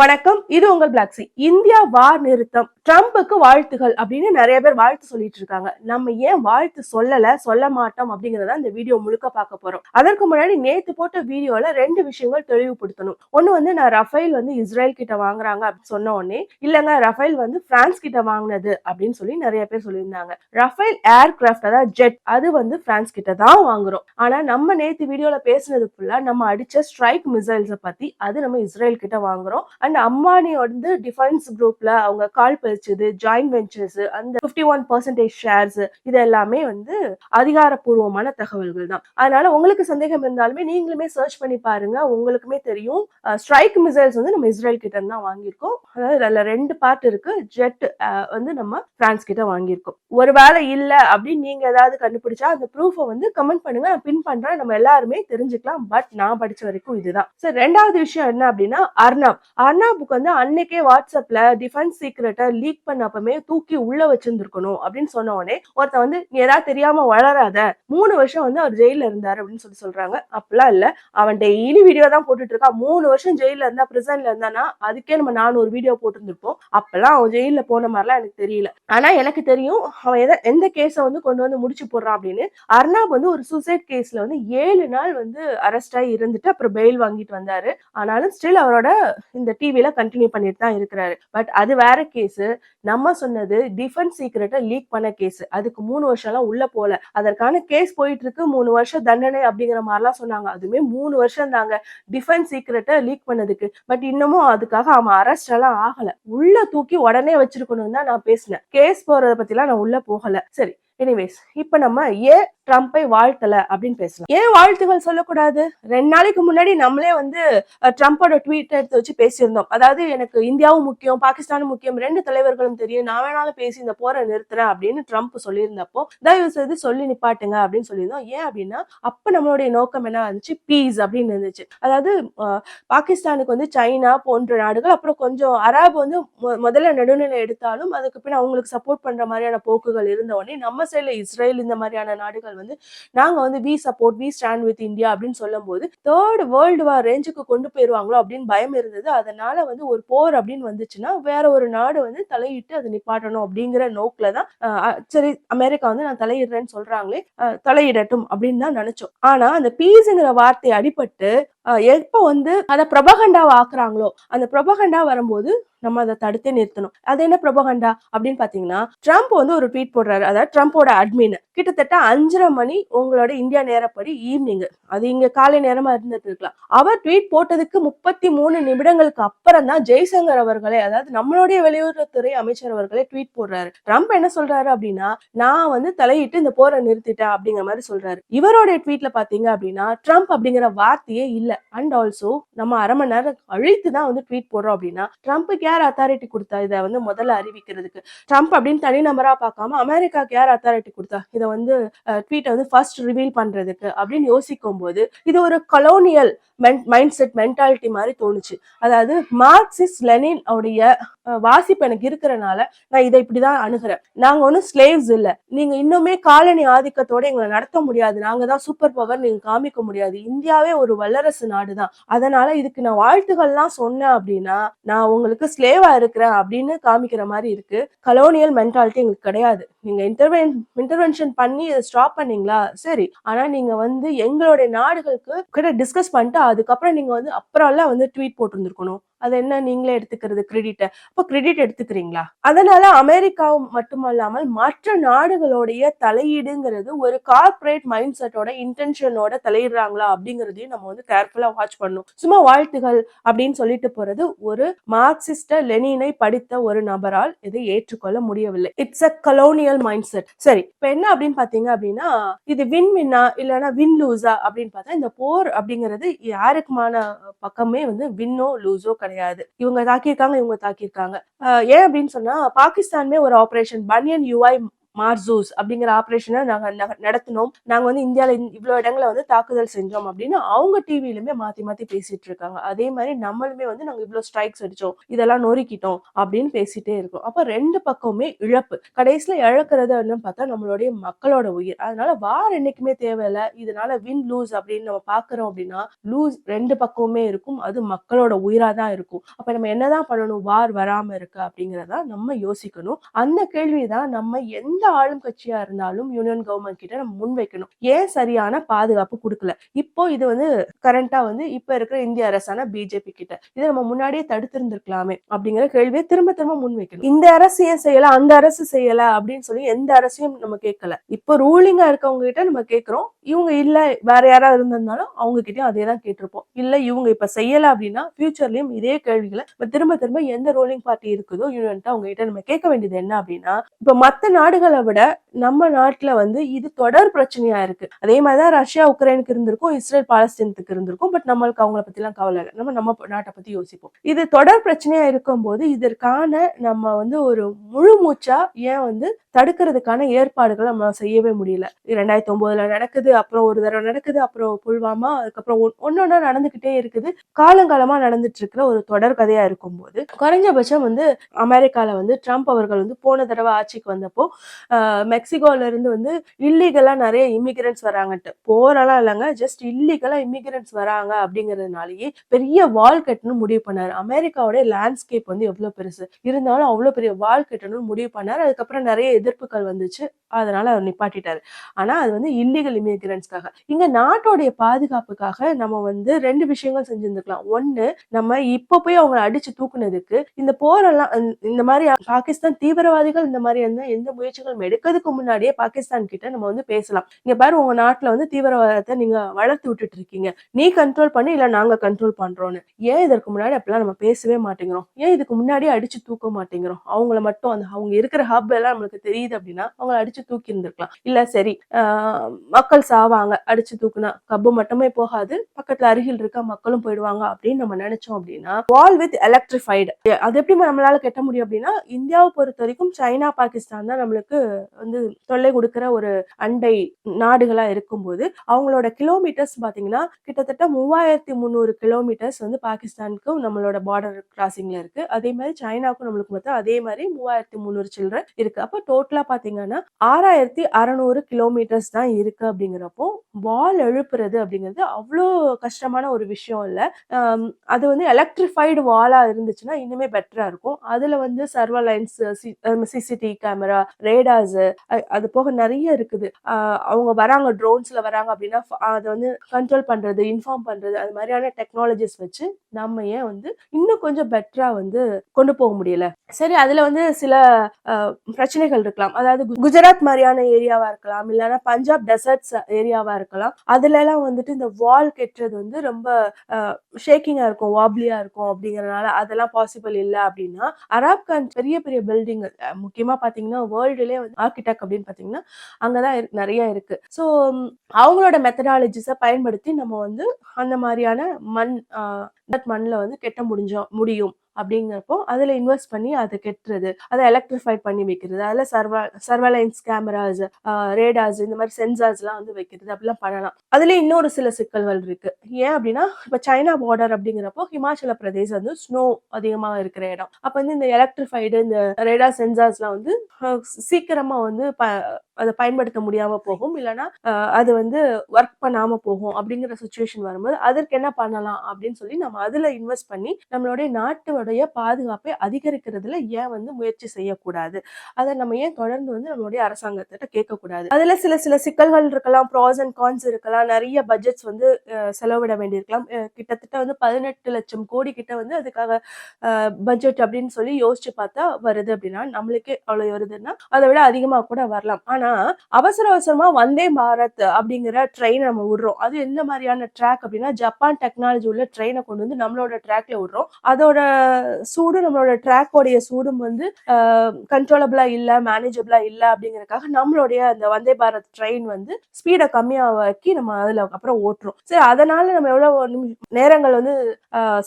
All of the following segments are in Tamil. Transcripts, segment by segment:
வணக்கம். இது உங்கள் பிளாக்ஸி இந்தியா வார் நிறுத்தம். ட்ரம்ப்புக்கு வாழ்த்துகள் அப்படின்னு நிறைய பேர் வாழ்த்து சொல்லிட்டு இருக்காங்க. நம்ம ஏன் வாழ்த்து சொல்லல சொல்ல மாட்டோம் அப்படிங்கறத இந்த வீடியோ முழுக்க பார்க்க போறோம். அதற்கு முன்னாடி நேத்து போட்ட வீடியோல ரெண்டு விஷயங்கள் தெளிவுபடுத்தணும். ஒண்ணு வந்து நான் ரஃபேல் வந்து இஸ்ரேல் கிட்ட வாங்குறாங்க அப்படின்னு சொன்ன உடனே இல்லங்க ரஃபேல் வந்து பிரான்ஸ் கிட்ட வாங்கினது அப்படின்னு சொல்லி நிறைய பேர் சொல்லியிருந்தாங்க. ரஃபேல் ஏர்கிராஃப்ட் அதாவது ஜெட் அது வந்து பிரான்ஸ் கிட்ட தான் வாங்குறோம். ஆனா நம்ம நேத்து வீடியோல பேசினது ஃபுல்லா நம்ம அடிச்ச ஸ்ட்ரைக் மிசைல்ஸை பத்தி அது நம்ம இஸ்ரேல் கிட்ட வாங்குறோம். அண்ட் அம்பானி வந்து டிஃபென்ஸ் குரூப்ல அவங்க கால் பதிச்சது ஜாயிண்ட் வெஞ்சர்ஸ் அந்த பிப்டி ஒன் பர்சன்டேஜ் ஷேர்ஸ் இது எல்லாமே வந்து அதிகாரப்பூர்வமான தகவல்கள் தான். அதனால உங்களுக்கு சந்தேகம் இருந்தாலுமே நீங்களுமே சர்ச் பண்ணி பாருங்க. உங்களுக்குமே தெரியும். ஸ்ட்ரைக் மிசைல்ஸ் வந்து நம்ம இஸ்ரேல் கிட்ட தான் வாங்கியிருக்கோம். அதாவது அதுல ரெண்டு பார்ட் இருக்கு. ஜெட் வந்து நம்ம பிரான்ஸ் கிட்ட வாங்கியிருக்கோம். ஒருவேளை இல்ல அப்படின்னு நீங்க ஏதாவது கண்டுபிடிச்சா அந்த ப்ரூஃபை வந்து கமெண்ட் பண்ணுங்க. நான் பின் பண்றேன். நம்ம எல்லாருமே தெரிஞ்சுக்கலாம். பட் நான் படிச்ச வரைக்கும் இதுதான். சரி ரெண்டாவது விஷயம் என்ன அப்படின்னா அர்ணப் அர்ணாபுக்கு வந்து அன்னைக்கே வாட்ஸ்அப்ல டிஃபென்ஸ் சீக்ரெட்டை லீக் பண்ணப்பமே தூக்கி உள்ள வச்சிருந்துருக்கணும் அப்படின்னு சொன்ன உடனே ஒருத்தன் வந்து நீ ஏதாவது தெரியாம வளராத. மூணு வருஷம் வந்து அவர் ஜெயில இருந்தாரு அப்படின்னு சொல்லி சொல்றாங்க. அப்படிலாம் இல்ல. அவன் டெய்லி வீடியோ தான் போட்டுட்டு இருக்கான். மூணு வருஷம் ஜெயில இருந்தா பிரிசன்ல இருந்தானா அதுக்கே நம்ம நானூறு வீடியோ போட்டுருந்துருப்போம். அப்பெல்லாம் அவன் ஜெயில போன மாதிரிலாம் எனக்கு தெரியல. ஆனா எனக்கு தெரியும் அவன் எதை எந்த கேஸை வந்து கொண்டு வந்து முடிச்சு போடுறான் அப்படின்னு. அர்ணாப் வந்து ஒரு சூசைட் கேஸ்ல வந்து ஏழு நாள் வந்து அரெஸ்ட் ஆகி இருந்துட்டு அப்புறம் பெயில் வாங்கிட்டு வந்தாரு. ஆனாலும் ஸ்டில் அவரோட இந்த டிவியில கண்டினியூ பண்ணிட்டு தான் இருக்கிறாரு. பட் அது வேற கேஸ் நம்ம சொன்னது டிஃபென்ஸ் சீக்ரெட்டை லீக் பண்ண கேஸ் அதுக்கு மூணு வருஷம் எல்லாம் உள்ள போல அதற்கான கேஸ் போயிட்டு இருக்கு மூணு வருஷம் தண்டனை அப்படிங்கிற மாதிரிலாம் சொன்னாங்க. அதுவுமே மூணு வருஷம் தாங்க டிஃபென்ஸ் சீக்ரெட்டை லீக் பண்ணதுக்கு. பட் இன்னமும் அதுக்காக அவன் அரெஸ்ட் எல்லாம் ஆகல. உள்ள தூக்கி உடனே வச்சிருக்கணும்னு தான் நான் பேசினேன். கேஸ் போறத பத்திலாம் நான் உள்ள போகல. சரி. எனிவேஸ் இப்ப நம்ம ஏன் ட்ரம்ப்பை வாழ்த்தல அப்படின்னு பேசலாம். ஏன் வாழ்த்துகள் சொல்லக்கூடாது? ரெண்டு நாளைக்கு முன்னாடி நம்மளே வந்து ட்ரம்ப்போட ட்வீட் எடுத்து வச்சு பேசியிருந்தோம். அதாவது எனக்கு இந்தியாவும் முக்கியம் பாகிஸ்தானும் முக்கியம் ரெண்டு தலைவர்களும் தெரியும். நான் வேணாலும் பேசி இந்த போரை நிறுத்துறேன் அப்படின்னு ட்ரம்ப் சொல்லியிருந்தப்போ தயவு செய்து சொல்லி நிப்பாட்டுங்க அப்படின்னு சொல்லியிருந்தோம். ஏன் அப்படின்னா அப்ப நம்மளுடைய நோக்கம் என்ன இருந்துச்சு? பீஸ் அப்படின்னு இருந்துச்சு. அதாவது பாகிஸ்தானுக்கு வந்து சைனா போன்ற நாடுகள் அப்புறம் கொஞ்சம் அராப் வந்து முதல்ல நடுநிலை எடுத்தாலும் அதுக்கு பின் அவங்களுக்கு சப்போர்ட் பண்ற மாதிரியான போக்குகள் இருந்த உடனே நம்ம சைட்ல இஸ்ரேல் இந்த மாதிரியான நாடுகள் வந்து நாங்க வந்து we support we stand with India அப்படின்னு சொல்லும் போது தேர்ட் வேர்ல்டு வார் ரேஞ்சுக்கு கொண்டு போயிருவாங்களோ அப்படின்னு பயம் இருந்தது. அதனால வந்து ஒரு போர் அப்படின்னு வந்துச்சுன்னா வேற ஒரு நாடு வந்து தலையிட்டு அதை நிப்பாட்டணும் அப்படிங்கிற நோக்கில தான் சரி அமெரிக்கா வந்து நான் தலையிடுறேன்னு சொல்றாங்களே தலையிடட்டும் அப்படின்னு தான் நினைச்சோம். ஆனா அந்த பீஸுங்கிற வார்த்தை அடிபட்டு எப்போ வந்து அதை பிரபகண்டாவை ஆக்குறாங்களோ அந்த பிரபகண்டா வரும்போது நம்ம அதை தடுத்து நிறுத்தணும். அது என்ன பிரபகண்டா? அப்படின்னு பாத்தீங்கன்னா ட்ரம்ப் வந்து ஒரு ட்வீட் போடுறாரு. அதாவது ட்ரம்ப்போட அட்மின் கிட்டத்தட்ட அஞ்சரை மணி உங்களோட இந்தியா நேரப்படி ஈவினிங் அது இங்க காலை நேரமா இருந்துட்டு இருக்கலாம். அவர் ட்வீட் போட்டதுக்கு முப்பத்தி மூணு நிமிடங்களுக்கு அப்புறம் தான் ஜெய்சங்கர் அவர்களே அதாவது நம்மளுடைய வெளியுறவுத்துறை அமைச்சர் அவர்களே ட்வீட் போடுறாரு. ட்ரம்ப் என்ன சொல்றாரு அப்படின்னா நான் வந்து தலையிட்டு இந்த போரை நிறுத்திட்டேன் அப்படிங்கிற மாதிரி சொல்றாரு. இவருடைய ட்வீட்ல பாத்தீங்க அப்படின்னா ட்ரம்ப் அப்படிங்கிற வார்த்தையே இல்ல. அண்ட் ஆல்சோ நம்ம அரை மணி நேரம் அழித்து தான் வந்து ட்வீட் போடுறோம் அப்படின்னா ட்ரம்ப்புக்கு யார் அத்தாரிட்டி கொடுத்தா இதை வந்து முதல்ல அறிவிக்கிறதுக்கு? ட்ரம்ப் அப்படின்னு தனி நம்பரா பார்க்காம அமெரிக்காக்கு யார் அத்தாரிட்டி கொடுத்தா? இதை வந்து ட்வீட்டை வந்து ஃபர்ஸ்ட் ரிவீல் பண்றதுக்கு அப்படின்னு யோசிக்கும் போது இது ஒரு கலோனியல் மைண்ட் செட் மென்டாலிட்டி மாதிரி தோணுச்சு. அதாவது மார்க்சிஸ் லெனின் உடைய வாசிப்பு எனக்கு இருக்கிறனால நான் இதை இப்படிதான் அணுகிறேன். நாங்க ஒன்றும் ஸ்லேவ்ஸ் இல்லை. நீங்க இன்னுமே காலனி ஆதிக்கத்தோட எங்களை நடத்த முடியாது. நாங்க தான் சூப்பர் பவர் நீங்க காமிக்க முடியாது. இந்தியாவே ஒரு வல்லரசு நாடு தான் அதனால இதுக்கு நான் வாழ்த்துக்கள்லாம் சொன்னேன் அப்படின்னா நான் உங்களுக்கு ஸ்லேவா இருக்கிறேன் அப்படின்னு காமிக்கிற மாதிரி இருக்கு. கலோனியல் மென்டாலிட்டி எங்களுக்கு கிடையாது. நீங்க இன்டர்வென் இன்டர்வென்ஷன் பண்ணி இதை ஸ்டாப் பண்ணீங்களா? சரி. ஆனா நீங்க வந்து எங்களுடைய நாடுகளுக்கு கிட்ட டிஸ்கஸ் பண்ணிட்டு அதுக்கப்புறம் நீங்க வந்து அப்புறம்லாம் வந்து ட்வீட் போட்டிருந்துருக்கணும். அது என்ன? நீங்களே எடுத்துக்கிறது கிரெடிட்டை அப்போ கிரெடிட் எடுத்துக்கிறீங்களா? அதனால அமெரிக்கா மட்டுமல்லாமல் மற்ற நாடுகளுடைய தலையீடுங்கிறது ஒரு கார்பரேட் மைண்ட் செட்டோட இன்டென்ஷனோட தலையிடுறாங்களா அப்படிங்கிறதையும் நம்ம வந்து கேர்ஃபுல்லா வாட்ச் பண்ணும் சும்மா வாழ்த்துகள் அப்படின்னு சொல்லிட்டு போறது ஒரு மார்க்சிஸ்ட லெனினை படித்த ஒரு நபரால் இதை ஏற்றுக்கொள்ள முடியவில்லை. It's a colonial mindset சரி இப்ப என்ன அப்படின்னு பாத்தீங்க அப்படின்னா இது வின் வின்னா இல்லைன்னா வின் லூஸா அப்படின்னு பார்த்தா இந்த போர் அப்படிங்கிறது யாருக்குமான பக்கமே வந்து வின்னோ லூஸோ கிடையாது. கிடையாது. இவங்க தாக்கியிருக்காங்க இவங்க தாக்கியிருக்காங்க. ஏன் அப்படின்னு சொன்னா பாகிஸ்தானுமே ஒரு ஆபரேஷன் பனியன் யூஐ மார்சூஸ் அப்படிங்கிற ஆப்ரேஷனை நாங்கள் நக- நடத்தினோம். நாங்கள் வந்து இந்தியாவில் இவ்வளோ இடங்களை வந்து தாக்குதல் செஞ்சோம் அப்படின்னு அவங்க டிவிலுமே மாற்றி மாற்றி பேசிட்டு இருக்காங்க. அதே மாதிரி நம்மளுமே வந்து நாங்கள் இவ்வளோ ஸ்ட்ரைக்ஸ் அடித்தோம் இதெல்லாம் நொறுக்கிட்டோம் அப்படின்னு பேசிட்டே இருக்கோம். அப்போ ரெண்டு பக்கமுமே இழப்பு. கடைசியில் இழக்கிறது என்னன்னு பார்த்தா நம்மளுடைய மக்களோட உயிர். அதனால வார் என்னைக்குமே தேவையில்லை. இதனால வின் லூஸ் அப்படின்னு நம்ம பார்க்குறோம் அப்படின்னா லூஸ் ரெண்டு பக்கமுமே இருக்கும். அது மக்களோட உயிராக தான் இருக்கும். அப்போ நம்ம என்னதான் பண்ணணும்? வார் வராமல் இருக்க அப்படிங்கறத நம்ம யோசிக்கணும். அந்த கேள்விதான் நம்ம எந்த எந்த ஆளும் கட்சியா இருந்தாலும் யூனியன் கவர்மெண்ட் கிட்ட நம்ம முன்வைக்கணும் ஏன் சரியான பாதுகாப்பு கொடுக்கல? இப்போ இது வந்து கரண்டா வந்து இப்ப இருக்கிற இந்திய அரசான பிஜேபி கிட்ட. இதை நம்ம முன்னாடியே தடுத்திருந்திருக்கலாமே அப்படிங்கிற கேள்வியை திரும்ப திரும்ப முன்வைக்கணும் இந்த அரசு ஏன் செய்யல? அந்த அரசு செய்யல அப்படின்னு சொல்லி எந்த அரசையும் நம்ம கேட்கல. இப்போ ரூலிங்கா இருக்கவங்க கிட்ட நம்ம கேட்கிறோம். இவங்க இல்ல வேற யாராவது இருந்திருந்தாலும் அவங்க கிட்டயும் அதே தான் கேட்டிருப்போம். இல்ல இவங்க இப்ப செய்யல அப்படின்னா ஃபியூச்சர்லயும் இதே கேள்விகளை திரும்ப திரும்ப எந்த ரூலிங் பார்ட்டி இருக்குதோ யூனியன்ட்டு அவங்க கிட்ட நம்ம கேட்க வேண்டியது என்ன அப்படின்னா இப்ப மத்த நாடுகள் விட நம்ம நாட்டில் வந்து இது தொடர் பிரச்சனையா இருக்கு. அதே மாதிரிதான் ரஷ்யா உக்ரைனுக்கு இருந்திருக்கும் இஸ்ரேல் பாலஸ்தீனத்துக்கு இருந்திருக்கும் பட் நம்மளுக்கு அவங்கள பற்றிலாம் கவலை இல்லை. நம்ம நம்ம நாட்டை பத்தி யோசிப்போம். இது தொடர் பிரச்சனையா இருக்கும்போது இதற்கான நம்ம வந்து ஒரு முழு மூச்சா ஏன் வந்து தடுக்கிறதுக்கான ஏற்பாடுகளை நம்ம செய்யவே முடியல. ரெண்டாயிரத்தி ஒன்பதுல நடக்குது அப்புறம் ஒரு தடவை நடக்குது அப்புறம் புல்வாமா அதுக்கப்புறம் ஒன்- நடந்துகிட்டே இருக்குது. காலங்காலமா நடந்துட்டு இருக்கிற ஒரு தொடர் கதையா இருக்கும்போது குறைஞ்சபட்சம் வந்து அமெரிக்கால வந்து ட்ரம்ப் அவர்கள் வந்து போன தடவை ஆட்சிக்கு வந்தப்போ மெக்சிகோல இருந்து வந்து இல்லீகலா நிறைய இமிகிரண்ட்ஸ் வராங்கன்ட்டு. போரெல்லாம் இல்லைங்க ஜஸ்ட் இல்லீகலா இமிகிரண்ட்ஸ் வராங்க அப்படிங்கறதுனாலயே பெரிய வால் கட்டணும் முடிவு பண்ணாரு. அமெரிக்காவோட லேண்ட்ஸ்கேப் வந்து எவ்வளவு பெருசு? இருந்தாலும் அவ்வளவு பெரிய வால் கட்டணும்னு முடிவு பண்ணாரு. அதுக்கப்புறம் நிறைய எதிர்ப்புகள் வந்துச்சு. அதனால அவர் நிப்பாட்டிட்டாரு. ஆனா அது வந்து இல்லீகல் இமிகிரண்ட்ஸ்க்காக இங்க நாட்டோடைய பாதுகாப்புக்காக நம்ம வந்து ரெண்டு விஷயங்கள் செஞ்சிருந்துக்கலாம் ஒண்ணு நம்ம இப்ப போய் அவங்களை அடிச்சு தூக்குனதுக்கு இந்த போரெல்லாம் இந்த- மாதிரி பாகிஸ்தான் தீவிரவாதிகள் இந்த மாதிரி எந்த முயற்சிகள் நடவடிக்கைகள் எடுக்கிறதுக்கு முன்னாடியே பாகிஸ்தான் கிட்ட நம்ம வந்து பேசலாம். இங்க பாரு உங்க நாட்டுல வந்து தீவிரவாதத்தை நீங்க வளர்த்து விட்டுட்டு இருக்கீங்க நீ கண்ட்ரோல் பண்ணி இல்ல நாங்க கண்ட்ரோல் பண்றோம்னு. ஏன் இதற்கு முன்னாடி அப்படிலாம் நம்ம பேசவே மாட்டேங்கிறோம்? ஏன் இதுக்கு முன்னாடியே அடிச்சு தூக்க மாட்டேங்கிறோம்? அவங்கள மட்டும் அந்த அவங்க இருக்கிற ஹப் எல்லாம் நம்மளுக்கு தெரியுது அப்படின்னா அவங்கள அடிச்சு தூக்கி இருந்திருக்கலாம் இல்ல சரி மக்கள் சாவாங்க அடிச்சு தூக்குனா கப்பு மட்டுமே போகாது பக்கத்துல அருகில் இருக்க மக்களும் போயிடுவாங்க அப்படின்னு நம்ம நினைச்சோம் அப்படின்னா வால் வித் எலக்ட்ரிஃபைடு அது எப்படி நம்மளால கட்ட முடியும் அப்படின்னா இந்தியாவை பொறுத்த வரைக்கும் சைனா பாகிஸ்தான் தான் நம்மளுக்கு வந்து தொல்லை கொடுக்கிற ஒரு அண்டை நாடுகளா இருக்கும்போது அவங்களோட கிலோமீட்டர்ஸ் பாத்தீங்கன்னா கிட்டத்தட்ட மூவாயிரத்தி முந்நூறு கிலோமீட்டர்ஸ் வந்து பாகிஸ்தானுக்கும் நம்மளோட பார்டர் கிராசிங்ல இருக்கு. அதே மாதிரி சைனாக்கும் நம்மளுக்கு மொத்தம் அதே மாதிரி மூவாயிரத்தி முந்நூறு சில்லற இருக்கு. அப்போ டோட்டலா பாத்தீங்கன்னா ஆறாயிரத்தி அறநூறு கிலோமீட்டர்ஸ் தான் இருக்கு அப்படிங்கிறப்போ வால் எழுப்புறது அப்படிங்கிறது அவ்வளோ கஷ்டமான ஒரு விஷயம் இல்லை. அது வந்து எலக்ட்ரிஃபைடு வாலா இருந்துச்சுன்னா இன்னுமே பெட்டரா இருக்கும். அதுல வந்து சர்வலைன்ஸ் சிசிடிவி கேமரா ரேடாஸ் அது போக நிறைய இருக்குது. அவங்க வராங்க ட்ரோன்ஸில் வராங்க அப்படின்னா அதை வந்து கண்ட்ரோல் பண்ணுறது இன்ஃபார்ம் பண்ணுறது அது மாதிரியான டெக்னாலஜிஸ் வச்சு நம்ம ஏன் வந்து இன்னும் கொஞ்சம் பெட்டராக வந்து கொண்டு போக முடியல. சரி அதில் வந்து சில பிரச்சனைகள் இருக்கலாம். அதாவது கு- குஜராத் மாதிரியான ஏரியாவாக இருக்கலாம். இல்லைன்னா பஞ்சாப் டெசர்ட்ஸ் ஏரியாவாக இருக்கலாம். அதுலலாம் வந்துட்டு இந்த வால் கெட்டுறது வந்து ரொம்ப ஷேக்கிங்காக இருக்கும் வாப்லியாக இருக்கும் அப்படிங்கிறனால அதெல்லாம் பாசிபிள் இல்லை அப்படின்னா அராப் கான் பெரிய பெரிய பில்டிங் முக்கியமாக பார்த்தீங்கன்னா வேர்ல்டுலேயே வந்து ஆர்கிடெக்ட் அப்படின்னு பாத்தீங்கன்னா அங்கதான் இருக்கு- நிறைய இருக்கு. ஸோ அவங்களோட மெத்தடாலஜிஸை பயன்படுத்தி நம்ம வந்து அந்த மாதிரியான மண் மண்ணில் வந்து கெட்ட முடிஞ்சோம் முடியும். அப்படிங்கிறப்போ அதில் இன்வெஸ்ட் பண்ணி அதை கெட்டுறது அதை எலக்ட்ரிஃபை பண்ணி வைக்கிறது அதில் சர்வ சர்வலைன்ஸ் கேமராஸ் ரேடாஸ் இந்த மாதிரி சென்சார்ஸ்லாம் வந்து வைக்கிறது அப்படிலாம் பண்ணலாம். அதுல இன்னொரு சில சிக்கல்கள் இருக்கு. ஏன் அப்படின்னா இப்போ சைனா பார்டர் அப்படிங்கிறப்போ ஹிமாச்சல பிரதேசம் வந்து ஸ்னோ அதிகமாக இருக்கிற இடம். அப்போ வந்து இந்த எலக்ட்ரிஃபைடு இந்த ரேடார் சென்சார்ஸ்லாம் வந்து சீக்கிரமாக சீக்கிரமா வந்து ப அதை பயன்படுத்த முடியாம போகும். இல்லைன்னா அது வந்து ஒர்க் பண்ணாம போகும் அப்படிங்கிற சுச்சுவேஷன் வரும்போது அதற்கு என்ன பண்ணலாம் அப்படின்னு சொல்லி நம்ம அதுல இன்வெஸ்ட் பண்ணி நம்மளுடைய நாட்டோட நம்மளுடைய பாதுகாப்பை அதிகரிக்கிறதுல ஏன் வந்து முயற்சி செய்யக்கூடாது? அதை நம்ம ஏன் தொடர்ந்து வந்து நம்மளுடைய அரசாங்கத்திட்ட கேட்கக்கூடாது? அதுல சில சில சிக்கல்கள் இருக்கலாம் ப்ராஸ் அண்ட் கான்ஸ் இருக்கலாம் நிறைய பட்ஜெட்ஸ் வந்து செலவிட வேண்டியிருக்கலாம். கிட்டத்தட்ட வந்து பதினெட்டு லட்சம் கோடி கிட்ட வந்து அதுக்காக பட்ஜெட் அப்படின்னு சொல்லி யோசிச்சு பார்த்தா வருது அப்படின்னா நம்மளுக்கே அவ்வளவு வருதுன்னா அதை விட அதிகமாக கூட வரலாம். ஆனா அவசர அவசரமா வந்தே பாரத் அப்படிங்கிற ட்ரெயின் நம்ம விடுறோம். அது எந்த மாதிரியான ட்ராக் அப்படின்னா ஜப்பான் டெக்னாலஜி உள்ள ட்ரெயினை கொண்டு வந்து நம்மளோட ட்ராக்ல விடுறோம். அதோட சூடு நம்மளோட ட்ராக்கோடைய சூடும் வந்து கண்ட்ரோலபிளா இல்ல மேனேஜபிளா இல்ல அப்படிங்கறதுக்காக நம்மளுடைய அந்த வந்தே பாரத் ட்ரெயின் வந்து ஸ்பீடை கம்மியாக்கி நம்ம அதுல அப்புறம் ஓட்டுறோம். சரி அதனால நம்ம எவ்வளவு நேரங்கள் வந்து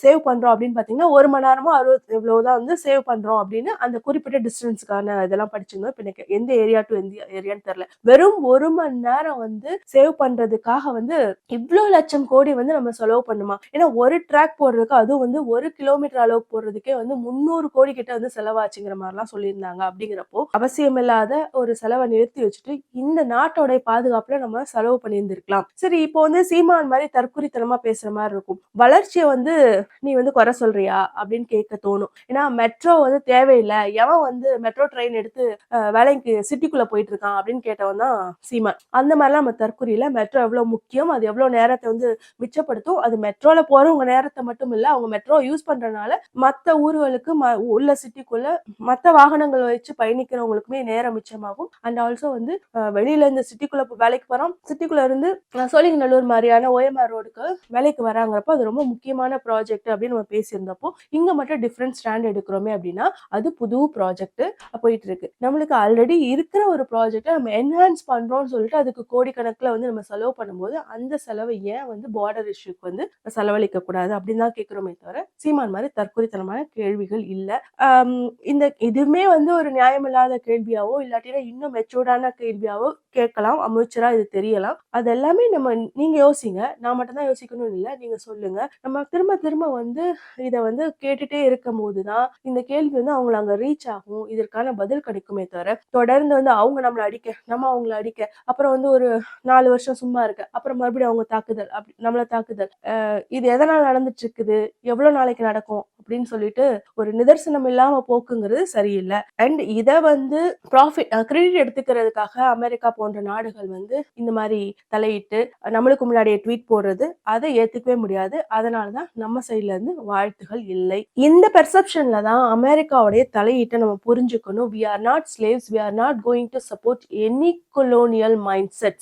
சேவ் பண்றோம் அப்படின்னு பாத்தீங்கன்னா ஒரு மணி நேரமோ அறுபது எவ்வளவுதான் வந்து சேவ் பண்றோம் அப்படின்னு அந்த குறிப்பிட்ட டிஸ்டன்ஸ்க்கான இதெல்லாம் படிச்சிருந்தோம். இப்ப எனக்கு எந்த ஏரியா டு எந்த ஏரியான்னு தெரியல. வெறும் ஒரு மணி நேரம் வந்து சேவ் பண்றதுக்காக வந்து இவ்வளவு லட்சம் கோடி வந்து நம்ம செலவு பண்ணுமா? ஏன்னா ஒரு ட்ராக் போடுறதுக்கு அதுவும் வந்து ஒரு கிலோமீட்டர் அளவுக்கு போடுறதுக்கே வந்து முந்நூறு கோடி கிட்ட வந்து செலவாச்சுங்கிற மாதிரிலாம் சொல்லியிருந்தாங்க. அப்படிங்கிறப்போ அவசியமில்லாத ஒரு செலவை நிறுத்தி வச்சுட்டு இந்த நாட்டோடைய பாதுகாப்புல நம்ம செலவு பண்ணியிருந்திருக்கலாம். சரி இப்போ வந்து சீமான் மாதிரி தற்குறித்தனமா பேசுற மாதிரி இருக்கும். வளர்ச்சியை வந்து நீ வந்து குறை சொல்றியா? அப்படின்னு கேட்க தோணும். ஏன்னா மெட்ரோ வந்து தேவையில்லை. எவன் வந்து மெட்ரோ ட்ரெயின் எடுத்து வேலைக்கு சிட்டிக்குள்ள போயிட்டு இருக்கான் அப்படின்னு கேட்டவன் தான் சீமான். அந்த மாதிரிலாம் நம்ம தற்குறியில மெட்ரோ எவ்வளவு முக்கியம் அது எவ்வளவு நேரத்தை வந்து மிச்சப்படுத்தும் அது மெட்ரோல போறவங்க நேரத்தை மட்டும் இல்ல அவங்க மெட்ரோ யூஸ் பண்றதுனால மற்ற ஊர்களுக்கு ம- உள்ள சிட்டிக்குள்ள மற்ற வாகனங்கள் வச்சு பயணிக்கிறவங்களுக்குமே நேரம் மிச்சமாகும். அண்ட் ஆல்சோ வந்து வெளியில இருந்து சிட்டிக்குள்ள வேலைக்கு போறோம். சிட்டிக்குள்ள இருந்து சோழிங்கநல்லூர் மாதிரியான ஓஎம்ஆர் ரோடுக்கு வேலைக்கு வராங்கிறப்போ அது ரொம்ப முக்கியமான ப்ராஜெக்ட் அப்படின்னு நம்ம பேசியிருந்தப்போ இங்க மட்டும் டிஃப்ரெண்ட் ஸ்டாண்ட் எடுக்கிறோமே அப்படின்னா அது புது ப்ராஜெக்ட் போயிட்டு இருக்கு நம்மளுக்கு ஆல்ரெடி இருக்கிற ஒரு ப்ராஜெக்டை நம்ம என்ஹான்ஸ் பண்றோம்னு சொல்லிட்டு அதுக்கு கோடிக்கணக்கில் வந்து நம்ம செலவு பண்ணும்போது அந்த செலவை ஏன் வந்து பார்டர் இஷ்யூக்கு வந்து செலவழிக்க கூடாது அப்படின்னு தான் கேட்கிறோமே தவிர சீமான் மாதிரி தற்கொலை தற்கொலைத்தனமான கேள்விகள் இல்லை. இந்த இதுவுமே வந்து ஒரு நியாயமில்லாத கேள்வியாவோ இல்லாட்டினா இன்னும் மெச்சூர்டான கேள்வியாவோ கேட்கலாம். அமைச்சரா இது தெரியலாம். அது எல்லாமே நம்ம நீங்க யோசிங்க. நான் மட்டும் தான் இல்லை. நீங்க சொல்லுங்க. நம்ம திரும்ப திரும்ப வந்து இதை வந்து கேட்டுட்டே இருக்கும் போதுதான் இந்த கேள்வி வந்து அவங்களை அங்க ரீச் ஆகும். இதற்கான பதில் கிடைக்குமே தவிர தொடர்ந்து வந்து அவங்க நம்மளை அடிக்க நம்ம அவங்கள அடிக்க அப்புறம் வந்து ஒரு நாலு வருஷம் சும்மா இருக்க அப்புறம் மறுபடியும் அவங்க தாக்குதல் அப்படி நம்மளை தாக்குதல். இது எதனால் நடந்துட்டு இருக்குது? எவ்வளவு நாளைக்கு நடக்கும்? அப்படின்னு சொல்லிட்டு ஒரு நிதர்சனம் இல்லாம போக்குங்கிறது சரியில்லை. அண்ட் இதை வந்து ப்ராஃபிட் கிரெடிட் எடுத்துக்கிறதுக்காக அமெரிக்கா போன்ற நாடுகள் வந்து இந்த மாதிரி தலையிட்டு நம்மளுக்கு முன்னாடியே ட்வீட் போடுறது அதை ஏத்துக்கவே முடியாது. அதனாலதான் நம்ம சைட்ல இருந்து வாழ்த்துகள் இல்லை. இந்த பெர்செப்ஷன்ல தான் அமெரிக்காவுடைய தலையீட்டை நம்ம புரிஞ்சுக்கணும். We are not slaves we are not going to support any colonial mindset